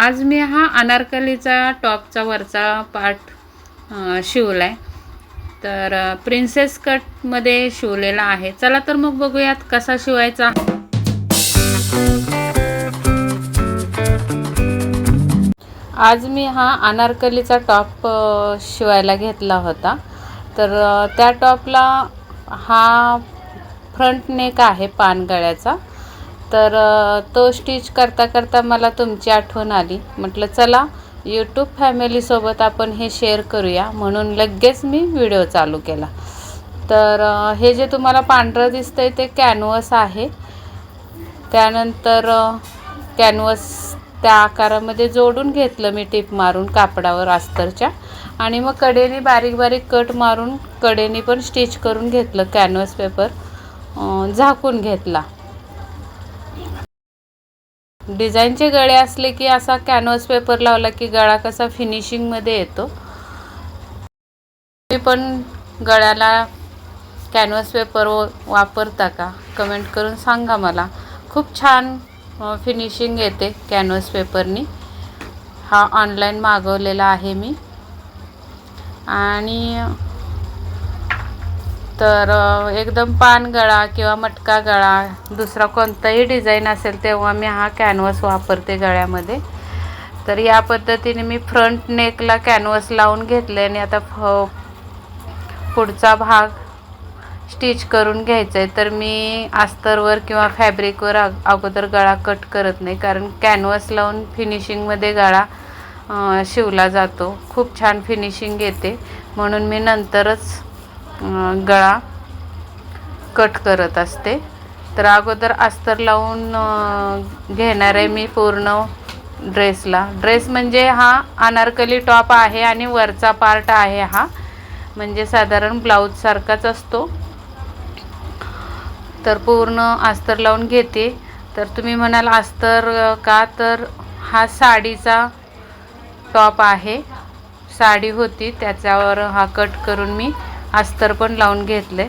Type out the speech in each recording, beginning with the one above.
आज मी हा अनारकलीचा टॉपचा वरचा पार्ट शिवला आहे तर प्रिन्सेस कटमध्ये शिवलेला आहे. चला तर मग बघूयात कसा शिवायचा. आज मी हा अनारकलीचा टॉप शिवायला घेतला होता. तर त्या टॉपला हा फ्रंट नेक आहे पानगळ्याचा. तर तो स्टिच करता करता मला तुमची आठवण आली. म्हटलं चला यूट्यूब फॅमिलीसोबत आपण हे शेअर करूया. म्हणून लगेच मी व्हिडिओ चालू केला. तर हे जे तुम्हाला पांढरं दिसतं आहे ते कॅनवस आहे. त्यानंतर कॅनवस त्या आकारामध्ये जोडून घेतलं मी टिप मारून कापडावर अस्तरच्या. आणि मग कडेने बारीक बारीक कट मारून कडेने पण स्टिच करून घेतलं कॅनवस पेपर झाकून घेतला. डिझाईनचे गळे असले की असा कॅनव्हास पेपर लावला की गळा कसा फिनिशिंगमध्ये येतो. तुम्ही पण गळ्याला कॅनव्हास पेपर वापरता का? कमेंट करून सांगा मला. खूप छान फिनिशिंग येते कॅनव्हास पेपरनी हा ऑनलाईन मागवलेला आहे मी. आणि तर एकदम पान गळा किंवा मटका गळा दुसरा कोणताही डिझाईन असेल तेव्हा मी हा कॅनव्हस वापरते गळ्यामध्ये. तर या पद्धतीने मी फ्रंट नेकला कॅनव्हस लावून घेतले आणि आता फ पुढचा भाग स्टिच करून घ्यायचा आहे तर मी अस्तरवर किंवा फॅब्रिकवर अग अगोदर गळा कट करत नाही कारण कॅनव्हस लावून फिनिशिंगमध्ये गळा शिवला जातो. खूप छान फिनिशिंग येते. म्हणून मी नंतरच गळा कट करत असते. तर अगोदर अस्तर लावून घेणार आहे मी पूर्ण ड्रेसला. ड्रेस म्हणजे हा अनारकली टॉप आहे आणि वरचा पार्ट आहे हा. म्हणजे साधारण ब्लाऊजसारखाच असतो. तर पूर्ण अस्तर लावून घेते. तर तुम्ही म्हणाल अस्तर का? तर हा साडीचा टॉप आहे. साडी होती त्याच्यावर हा कट करून मी अस्तर पण लावून घेतले.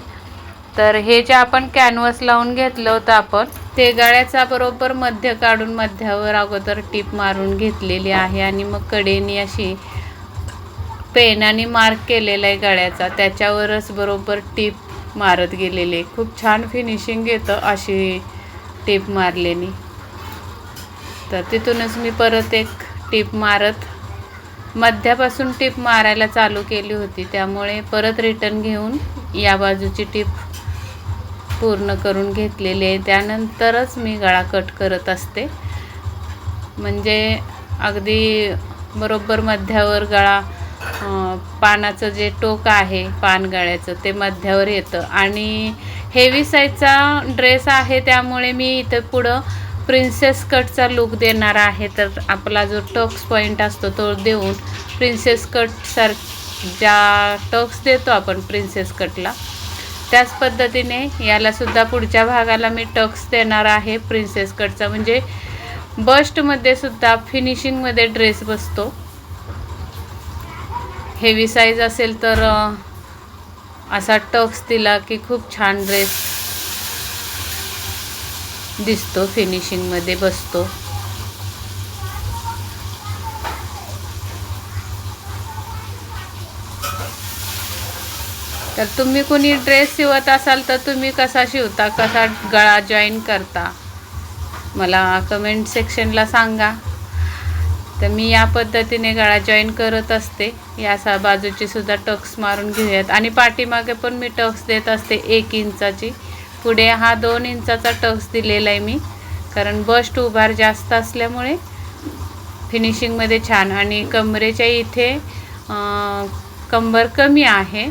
तर हे जे आपण कॅनव्हस लावून घेतलं होतं आपण ते गळ्याचा बरोबर मध्य काढून मध्यावर अगोदर टीप मारून घेतलेली आहे आणि मग कडेनी अशी पेनाने मार्क केलेला आहे गळ्याचा. त्याच्यावरच बरोबर टीप मारत गेलेले खूप छान फिनिशिंग येतं अशी टीप मारलेली. तर तिथूनच मी परत एक टीप मारत मध्यापासून टीप मारायला चालू केली होती. त्यामुळे परत रिटर्न घेऊन या बाजूची टीप पूर्ण करून घेतलेली आहे. त्यानंतरच मी गळा कट करत असते. म्हणजे अगदी बरोबर मध्यावर गळा पानाचं जे टोक आहे पान गळ्याचं ते मध्यावर येतं. आणि हेवी साईजचा ड्रेस आहे त्यामुळे मी इथं पुढं प्रिन्सेस कटचा लुक देणार आहे तर आपला जो टक्स पॉईंट असतो तो देऊन प्रिन्सेस कटसार ज्या टक्स देतो आपण प्रिन्सेस कटला त्याच पद्धतीने यालासुद्धा पुढच्या भागाला मी टक्स देणार आहे प्रिन्सेस कटचा म्हणजे बस्टमध्ये सुद्धा फिनिशिंगमध्ये ड्रेस बसतो. हेवी साईज असेल तर असा टक्स दिला की खूप छान ड्रेस दिसतो फिनिशिंगमध्ये बसतो. तर तुम्ही कोणी ड्रेस शिवत असाल तर तुम्ही कसा शिवता कसा गळा जॉईन करता? मला कमेंट सेक्शनला सांगा. तर मी या पद्धतीने गळा जॉईन करत असते. या सा बाजूची सुद्धा टक्स मारून घेऊयात. आणि पाठीमागे पण मी टक्स देत असते एक इंचाची. पुढे हा दोन इंचाचा टक्स दिलेला आहे मी. कारण बस्ट उभार जास्त असल्यामुळे फिनिशिंगमध्ये छान. आणि कमरेच्या इथे कंबर कमी आहे.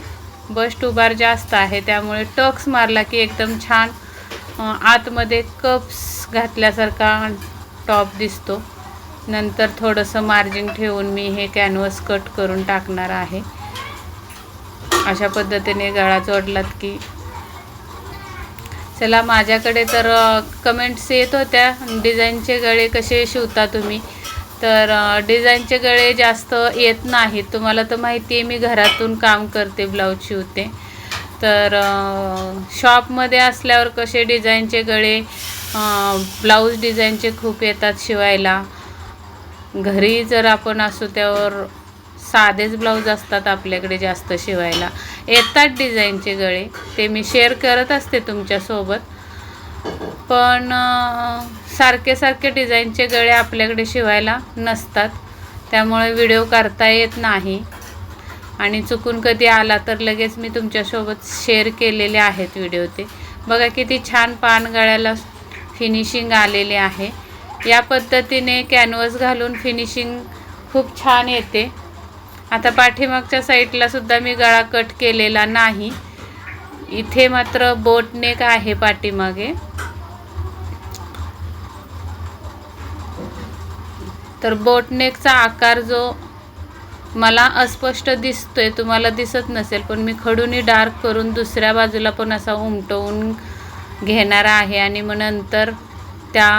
बस्ट उभार जास्त आहे. त्यामुळे टक्स मारला की एकदम छान आतमध्ये कप्स घातल्यासारखा टॉप दिसतो. नंतर थोडंसं मार्जिन ठेवून मी हे कॅनवस कट करून टाकणार आहे. अशा पद्धतीने गळा जोडलात की चला माझ्याकडे तर कमेंट्स येत होत्या. डिझाईनचे गळे कसे शिवता तुम्ही? तर डिझाईनचे गळे जास्त येत नाहीत. तुम्हाला तर माहिती आहे मी घरातून काम करते ब्लाऊज शिवते. तर शॉपमध्ये असल्यावर कसे डिझाईनचे गळे ब्लाऊज डिझाईनचे खूप येतात शिवायला. घरी जर आपण असू त्यावर साधेच ब्लाऊज असतात आपल्याकडे जास्त शिवायला. येतात डिझाईनचे गळे. ते मी शेअर करत असते तुमच्यासोबत. पण सारखे सारखे डिझाईनचे गळे आपल्याकडे शिवायला नसतात. त्यामुळे व्हिडिओ करता येत नाही. आणि चुकून कधी आला तर लगेच मी तुमच्यासोबत शेअर केलेले आहेत व्हिडिओ ते. बघा किती छान पान गळ्याला फिनिशिंग आलेले आहे. या पद्धतीने कॅनव्हस घालून फिनिशिंग खूप छान येते. आता पाठीमागच्या साईडला सुद्धा मी गळा कट केलेला नाही. इथे मात्र बोटनेक आहे पाठीमागे. तर बोटनेकचा आकार जो मला अस्पष्ट दिसतोय तुम्हाला दिसत नसेल पण मी खडूनी डार्क करून दुसऱ्या बाजूला पण असा उमटवून घेणार आहे आणि मग नंतर त्या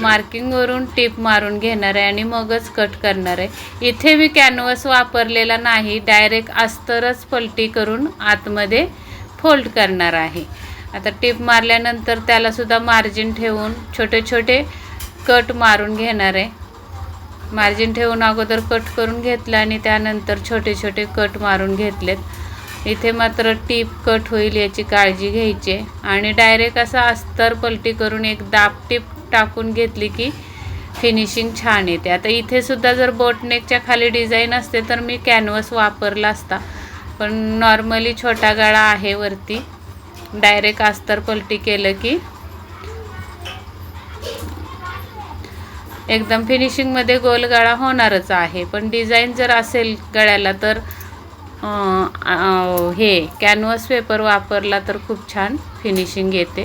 मार्किंगवरून टीप मारून घेणार आहे आणि मगच कट करणार आहे. इथे मी कॅनव्हस वापरलेला नाही डायरेक्ट अस्तरच पलटी करून आतमध्ये फोल्ड करणार आहे. आता टीप मारल्यानंतर त्यालासुद्धा मार्जिन ठेवून छोटे छोटे कट मारून घेणार आहे. मार्जिन ठेवून अगोदर कट करून घेतलं आणि त्यानंतर छोटे छोटे कट मारून घेतलेत. इथे मात्र टीप कट होईल याची काळजी घ्यायची आणि डायरेक्ट असं अस्तर पलटी करून एक दाब टीप टाकून घेतली की फिनिशिंग छान येते. आता इथे सुद्धा जर बोटनेकच्या खाली डिझाईन असते तर मी कॅनव्हस वापरला असता. पण नॉर्मली छोटा गाळा आहे वरती. डायरेक्ट अस्तर पलटी केलं की एकदम फिनिशिंगमध्ये गोल गळा होणारच आहे. पण डिझाईन जर असेल गळ्याला तर आ, आ, हे कॅनव्हस पेपर वापरला तर खूप छान फिनिशिंग येते.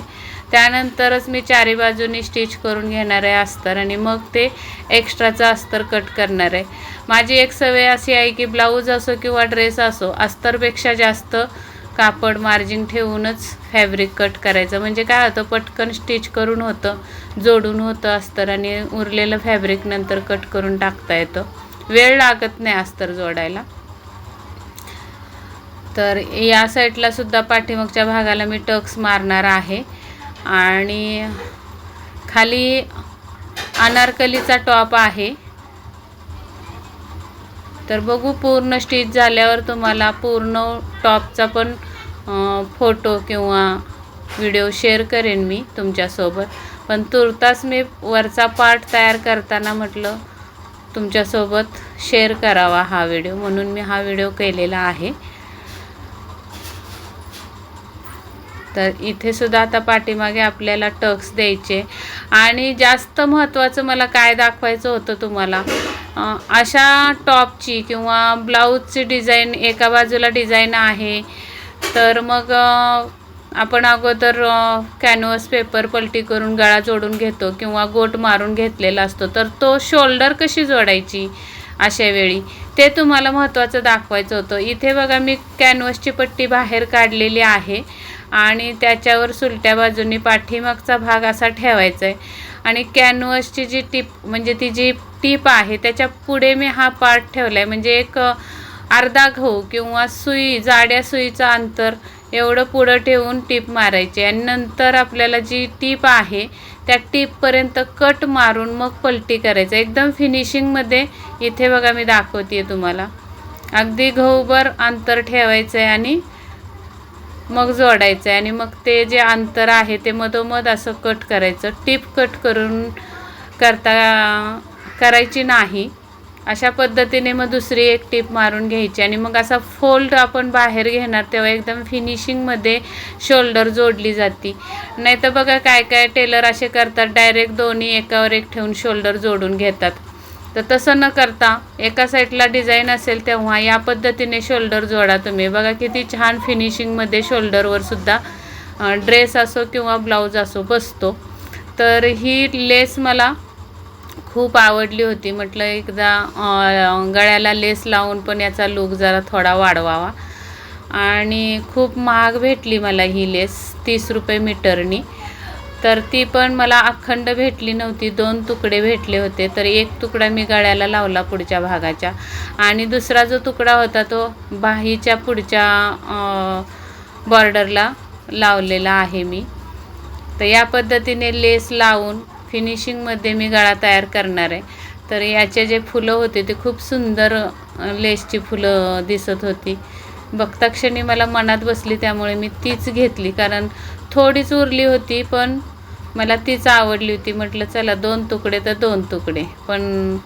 त्यानंतरच मी चारी बाजूनी स्टिच करून घेणार आहे अस्तर आणि मग ते एक्स्ट्राचं अस्तर कट करणार आहे. माझी एक सवय अशी आहे की ब्लाऊज असो किंवा ड्रेस असो अस्तरपेक्षा जास्त कापड मार्जिन ठेवूनच फॅब्रिक कट करायचं. म्हणजे काय होतं पटकन स्टिच करून होतं जोडून होतं अस्तर आणि उरलेलं फॅब्रिक नंतर कट करून टाकता येतं. वेळ लागत नाही अस्तर जोडायला. तर या साईडला सुद्धा पाठीमागच्या भागाला मी टक्स मारणार आहे. आणि खाली अनारकलीचा टॉप आहे. तर बघू पूर्ण स्टिच झाल्यावर तुम्हाला पूर्ण टॉपचा पण फोटो किंवा व्हिडिओ शेअर करेन मी तुमच्यासोबत. पण तुर्तास मी वरचा पार्ट तयार करताना म्हटलं तुमच्यासोबत शेअर करावा हा व्हिडिओ म्हणून मी हा व्हिडिओ केलेला आहे. तर इथे सुद्धा आता पाठीमागे आपल्याला टक्स द्यायचे. आणि जास्त महत्त्वाचं मला काय दाखवायचं होतं तुम्हाला अशा टॉपची किंवा ब्लाऊजची डिझाईन एका बाजूला डिझाईन आहे तर मग आपण अगोदर कॅनव्हस पेपर पलटी करून गळा जोडून घेतो किंवा गोट मारून घेतलेला असतो तर तो शोल्डर कशी जोडायची अशा वेळी? ते तुम्हाला महत्त्वाचं दाखवायचं होतं. इथे बघा मी कॅनव्हसची पट्टी बाहेर काढलेली आहे. आणि त्याच्यावर सुलट्या बाजूनी पाठीमागचा भाग असा ठेवायचा आहे आणि कॅनव्हसची जी टीप म्हणजे ती जी टीप आहे त्याच्या पुढे मी हा पार्ट ठेवला आहे म्हणजे एक अर्धा गहू किंवा सुई जाड्या सुईचं अंतर एवढं पुढं ठेवून टीप मारायची. आणि नंतर आपल्याला जी टीप आहे त्या टीपपर्यंत कट मारून मग पलटी करायचं. एकदम फिनिशिंगमध्ये इथे बघा मी दाखवते तुम्हाला. अगदी घऊभर अंतर ठेवायचं आहे आणि मग जोडायचं आहे आणि मग ते जे अंतर आहे ते मधोमध असं कट करायचं. टिप कट करून करता करायची नाही. अशा पद्धतीने मग दुसरी एक टीप मारून घ्यायची आणि मग असा फोल्ड आपण बाहेर घेणार तेव्हा एकदम फिनिशिंगमध्ये शोल्डर जोडली जाते. नाही तर बघा काय काय टेलर असे करतात डायरेक्ट दोन्ही एकावर एक ठेवून शोल्डर जोडून घेतात. तर तसं न करता एका साईडला डिझाईन असेल तेव्हा या पद्धतीने शोल्डर जोडा तुम्ही. बघा किती छान फिनिशिंगमध्ये शोल्डरवर सुद्धा ड्रेस असो किंवा ब्लाऊज असो बसतो. तर ही लेस मला खूप आवडली होती. म्हटलं एकदा गळ्याला लेस लावून पण याचा लूक जरा थोडा वाढवावा. आणि खूप महाग भेटली मला ही लेस तीस रुपये मीटरनी तर ती पण मला अखंड भेटली नव्हती. दोन तुकडे भेटले होते. तर एक तुकडा मी गळ्याला लावला पुढच्या भागाच्या. आणि दुसरा जो तुकडा होता तो बाहीच्या पुढच्या बॉर्डरला लावलेला आहे मी. तर या पद्धतीने लेस लावून फिनिशिंगमध्ये मी गळा तयार करणार आहे. तर याचे जे फुलं होते ते खूप सुंदर लेसची फुलं दिसत होती. बघता क्षणी मला मनात बसली त्यामुळे मी तीच घेतली. कारण थोडीच उरली होती पण मला तीच आवडली होती. म्हटलं चला दोन तुकडे तर दोन तुकडे. पण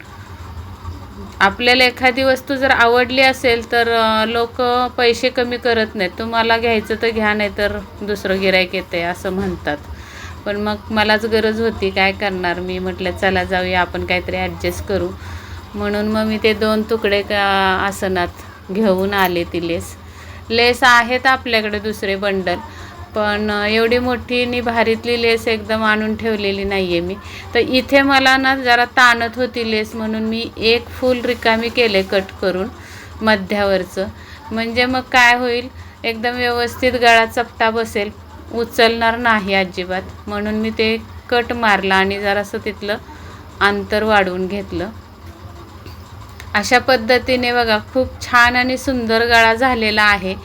आपल्याला एखादी वस्तू जर आवडली असेल तर लोक पैसे कमी करत नाहीत. तुम्हाला घ्यायचं तर घ्या नाही तर दुसरं गिरायक येते असं म्हणतात. पण मग मलाच गरज होती काय करणार मी? म्हटलं चला जाऊया आपण काहीतरी ॲडजस्ट करू. म्हणून मग मी ते दोन तुकडे का आसनात घेऊन आले ती लेस. लेस आहेत आपल्याकडे दुसरे बंडल. पण एवढी मोठी आणि भारीतली लेस एकदम आणून ठेवलेली नाही आहे मी. तर इथे मला ना जरा ताणत होती लेस म्हणून मी एक फूल रिकामी केले कट करून मध्यावरचं. म्हणजे मग काय होईल? एकदम व्यवस्थित गळा चपटा बसेल. उचलणार नाही अजिबात. म्हणून मी ते कट मारला आणि जरासं तिथलं अंतर वाढवून घेतलं. अशा पद्धतीने बघा खूप छान आणि सुंदर गळा झालेला आहे.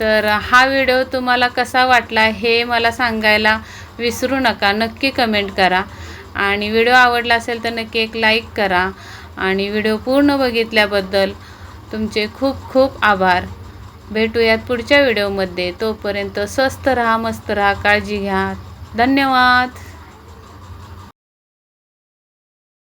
तर हा व्हिडिओ तुम्हाला कसा वाटला हे मला सांगायला विसरू नका. नक्की कमेंट करा. आणि व्हिडिओ आवडला असेल तर नक्की एक लाईक करा. आणि व्हिडिओ पूर्ण बघितल्याबद्दल तुमचे खूप खूप आभार. भेटूयात पुढच्या व्हिडिओमध्ये. तोपर्यंत स्वस्त राहा मस्त राहा काळजी घ्या. धन्यवाद.